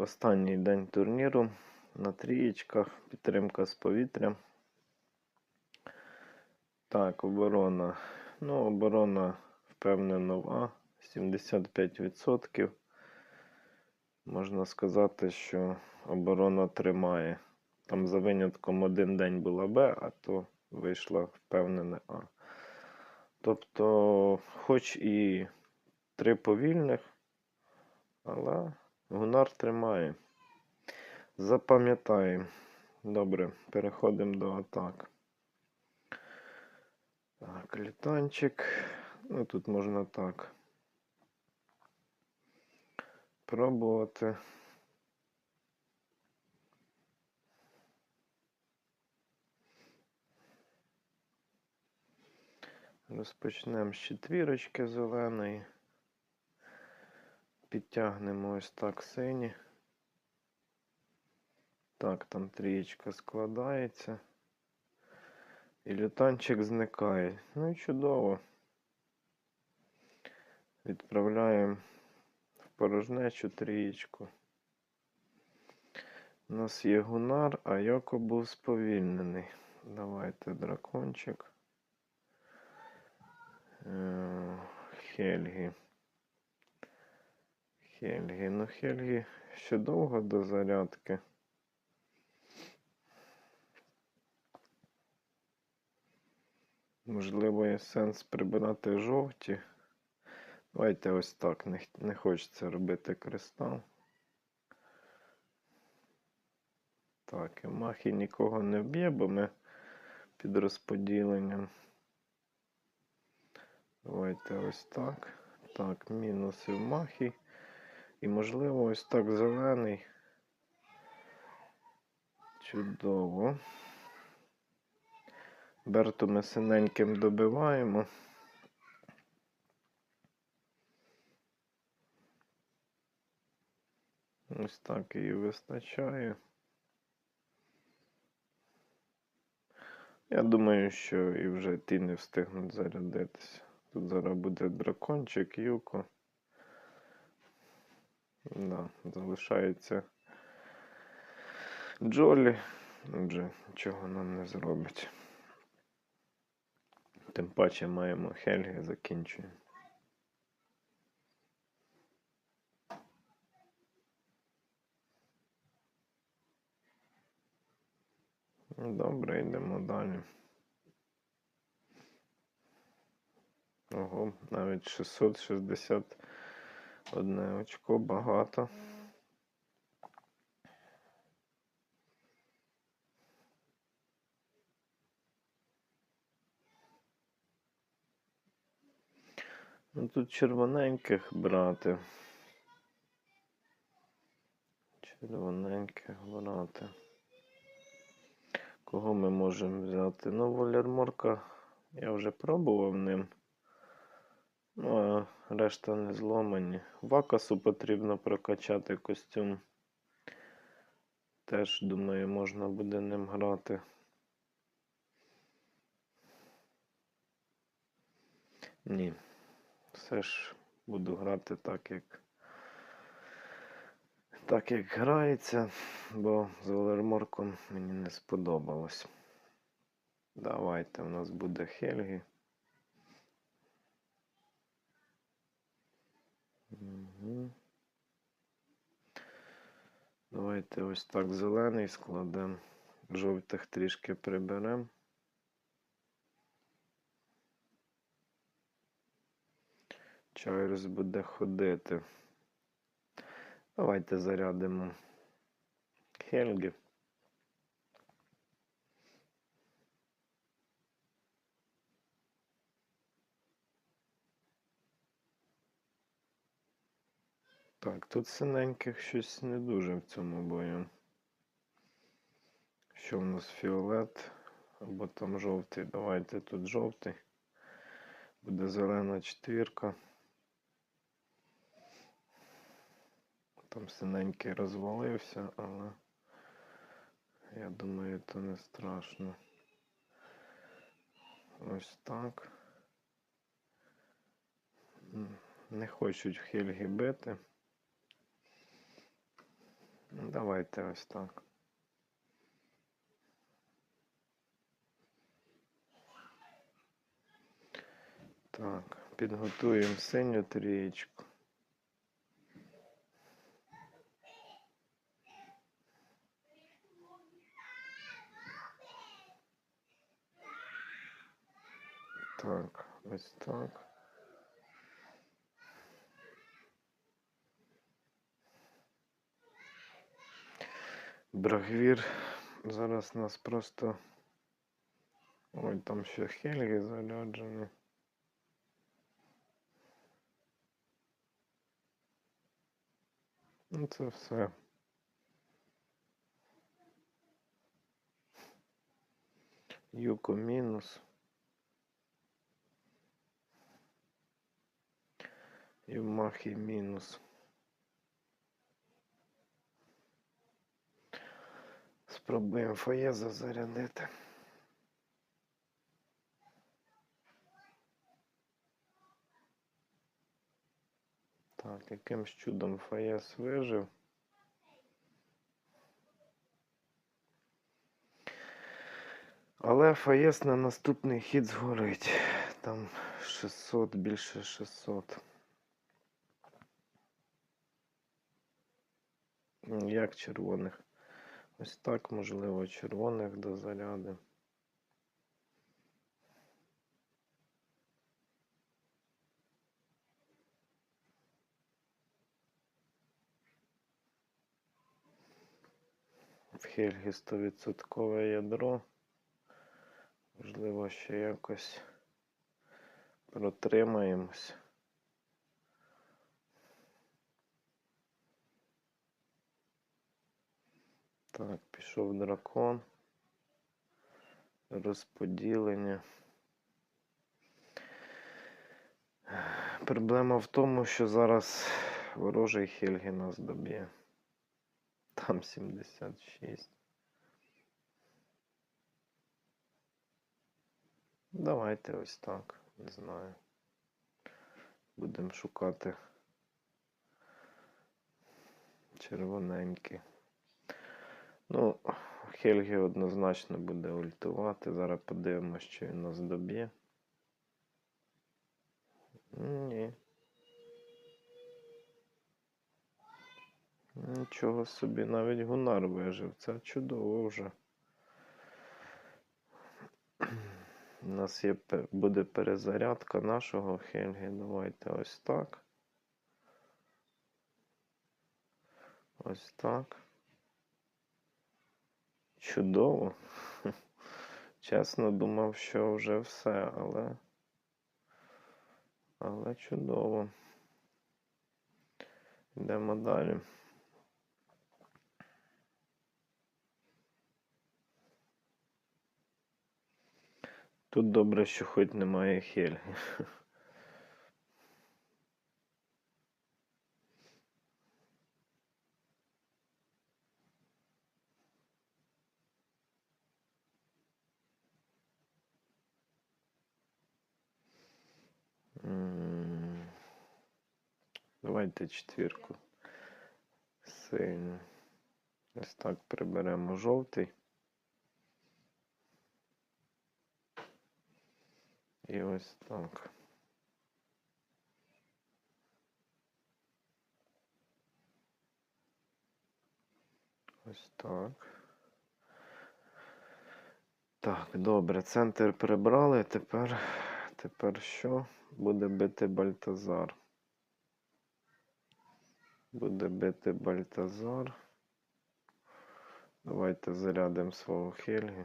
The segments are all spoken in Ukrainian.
останній день турніру на трієчках, підтримка з повітря. Так, оборона. Ну, оборона, впевнена, нова, 75%. Можна сказати, що оборона тримає. Там за винятком один день була Б, а то вийшла впевнена А. Тобто, хоч і три повільних, але Гунар тримає. Запам'ятаємо. Добре, переходимо до атак. Так, літанчик. Ну, тут можна так. Пробувати. Розпочнемо з четвірочки зеленої. Підтягнемо ось так сині. Так, там трієчка складається. І лютанчик зникає. Ну і чудово. Відправляємо в порожнечу трієчку. У нас є гунар, а Йоко був сповільнений. Давайте дракончик. Е, Хельгі. Хельгі. Ну, Хельгі ще довго до зарядки. Можливо, є сенс прибирати жовті. Давайте ось так. Не, не хочеться робити кристал. Так, і махи нікого не вб'є, бо ми під розподіленням. Давайте ось так. Так, мінуси в махі. І, можливо, ось так зелений. Чудово. Берту ми синеньким добиваємо. Ось так її вистачає. Я думаю, що і вже ті не встигнуть зарядитися. Тут зараз буде дракончик, юко. Да, залишається Джолі. Вже нічого нам не зробить. Тим паче маємо Хельги, закінчуємо. Ну, Добре, йдемо далі. Ого, навіть 661 очко багато. Ну тут червоненьких брати. Червоненьких брати. Кого ми можемо взяти? Ну, Волярморка я вже пробував ним. Ну, а решта не зломані. Вакасу потрібно прокачати костюм. Теж, думаю, можна буде ним грати. Ні. Все ж буду грати так, як так, як грається, бо з Волерморком мені не сподобалось. Давайте у нас буде Хельгі. Давайте ось так зелений складемо. Жовтих трішки приберемо. Чайрус буде ходити. Давайте зарядимо Хельги. Так, тут синеньких щось не дуже в цьому бою. Що в нас фіолет або там жовтий? Давайте тут жовтий. Буде зелена четвірка. Там синенький розвалився, але я думаю, це не страшно. Ось так. Не хочуть Хельги бити. Давайте ось так. Так, підготуємо синю трієчку. Так, ось так. Брагвір. Зараз нас просто. Ой, там ще Хельги заряджені. Ну, це все. Юко мінус. Юмахи мінус. Спробуємо Фаєза зарядити. Так, якимсь чудом Фаєз вижив. Але Фаєс на наступний хід згорить. Там 600, більше 600. Як червоних? Ось так, можливо, червоних до заряди. В Хельгі 100% ядро. Можливо, ще якось протримаємось. Так, пішов дракон. Розподілення. Проблема в тому, що зараз ворожий Хельгі нас доб'є. Там 76. Давайте ось так, не знаю. Будемо шукати червоненькі. Ну, Хельгі однозначно буде ультувати. Зараз подивимося, що він нас доб'є. Ні. Нічого собі, навіть Гунар вижив. Це чудово вже. У нас є, буде перезарядка нашого Хельгі. Давайте ось так. Ось так. Чудово. Чесно думав, що вже все, але. Але чудово. Йдемо далі. Тут добре, що хоч немає Хельги. Давайте четвірку. Синю. Ось так приберемо жовтий. І ось так. Ось так. Так, добре, центр прибрали. Тепер, тепер що? Буде бити Бальтазар. Буде бити Бальтазар. Давайте зарядимо свого Хельги.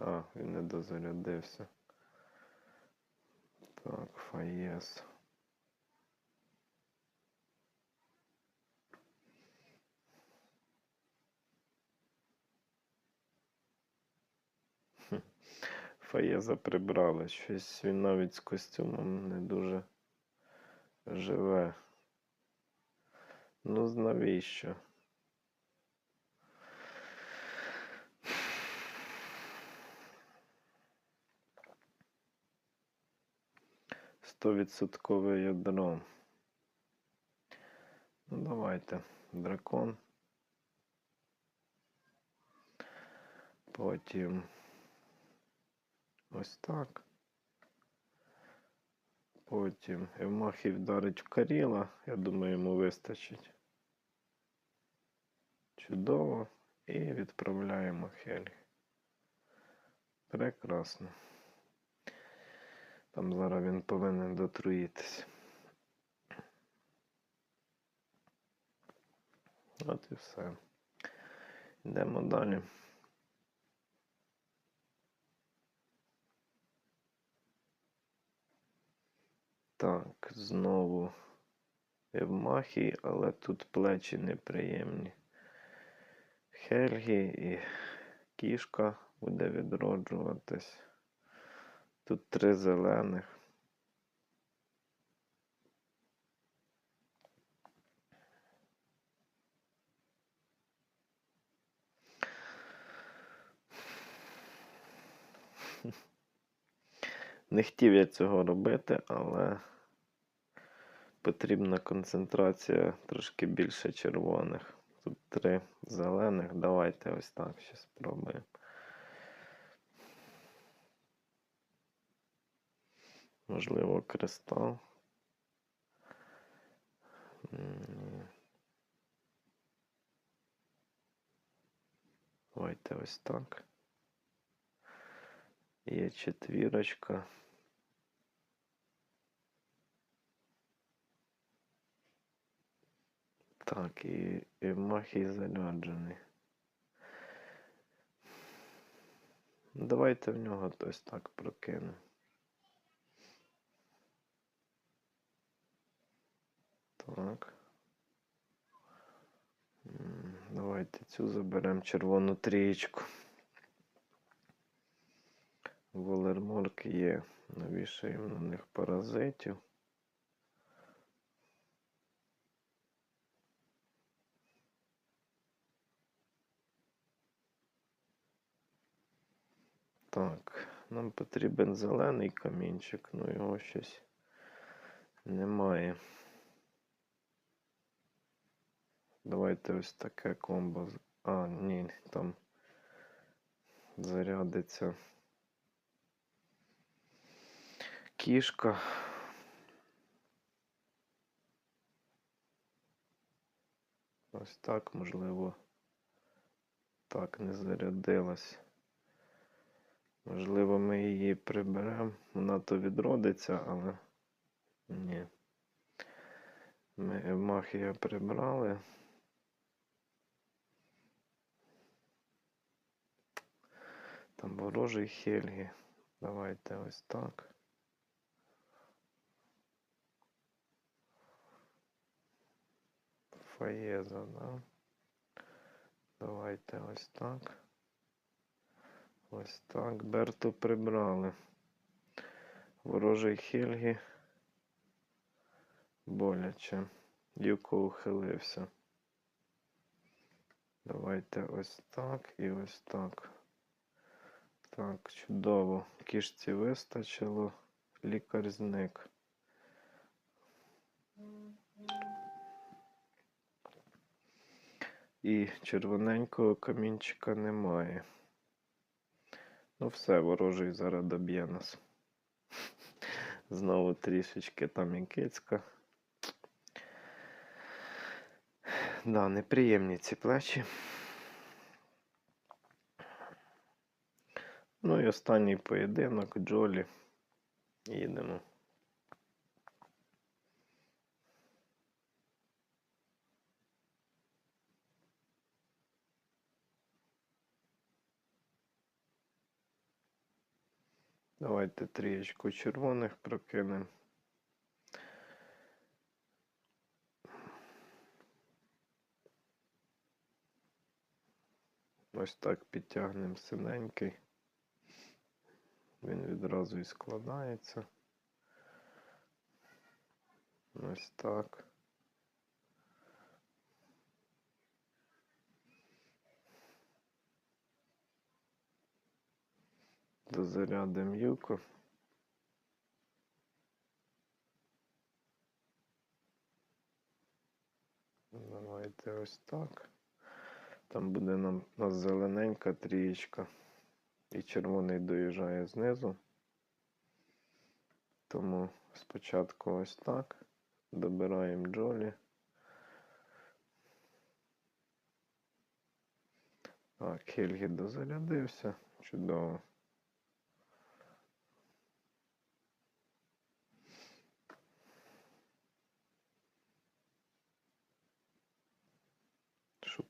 А, він не дозарядився. Так, Фаєс. Фаєза прибрали. Щось він навіть з костюмом не дуже живе. Ну, навіщо? Стовідсоткове ядро. Ну, давайте дракон. Потім ось так. Потім Евмахій вдарить в Каріла. Я думаю, йому вистачить. Чудово. І відправляємо Хельгі. Прекрасно. Там зараз він повинен дотруїтися. От і все. Йдемо далі. Так, знову Евмахій, але тут плечі неприємні. Хельгі і кішка буде відроджуватись. Тут три зелених. Не хотів я цього робити, але потрібна концентрація трошки більше червоних. Тут три зелених. Давайте ось так ще спробуємо. Можливо, кристал. Давайте ось так. Є четвірочка. Так, і, і махій заряджений. Давайте в нього ось так прокину. Так. Давайте цю заберемо червону трієчку. Волерморк є. Навішаємо на них паразитів. Так, нам потрібен зелений камінчик, ну його щось немає. Давайте ось таке комбо. А, ні, там зарядиться кішка. Ось так, можливо, так не зарядилась. Можливо, ми її приберемо. Вона то відродиться, але ні. Ми Евмахія прибрали. Там ворожий Хельгі. Давайте ось так. Фаєза, да? Давайте ось так. Ось так. Берту прибрали. Ворожий Хельгі. Боляче. Юко ухилився. Давайте ось так і ось так. Так, чудово. Кішці вистачило. Лікар зник. І червоненького камінчика немає. Ну все, ворожий зараз доб'є нас. Знову трішечки там і. Да, неприємні ці плечі. Ну і останній поєдинок Джолі. Їдемо. Давайте трієчку червоних прокинемо. Ось так підтягнемо синенький. Він відразу і складається. Ось так. Дозарядимо юку. Давайте ось так. Там буде нам у нас зелененька трієчка. і червоний доїжджає знизу. Тому спочатку ось так. Добираємо Джолі. Так, Хельгі дозарядився. Чудово.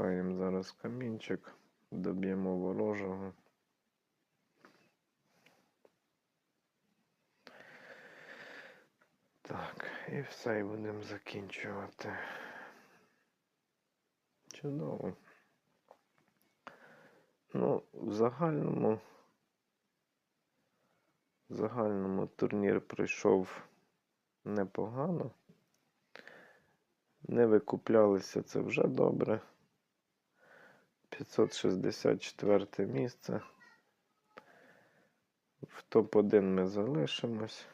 Шукаємо зараз камінчик, доб'ємо ворожого. Так, і все, і будемо закінчувати. Чудово. Ну, в загальному. В загальному турнір пройшов непогано. Не викуплялися це вже добре. 564 місце. В топ-1 ми залишимось.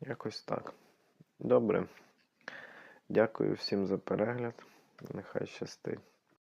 Якось так. Добре. Дякую всім за перегляд. Нехай щастить.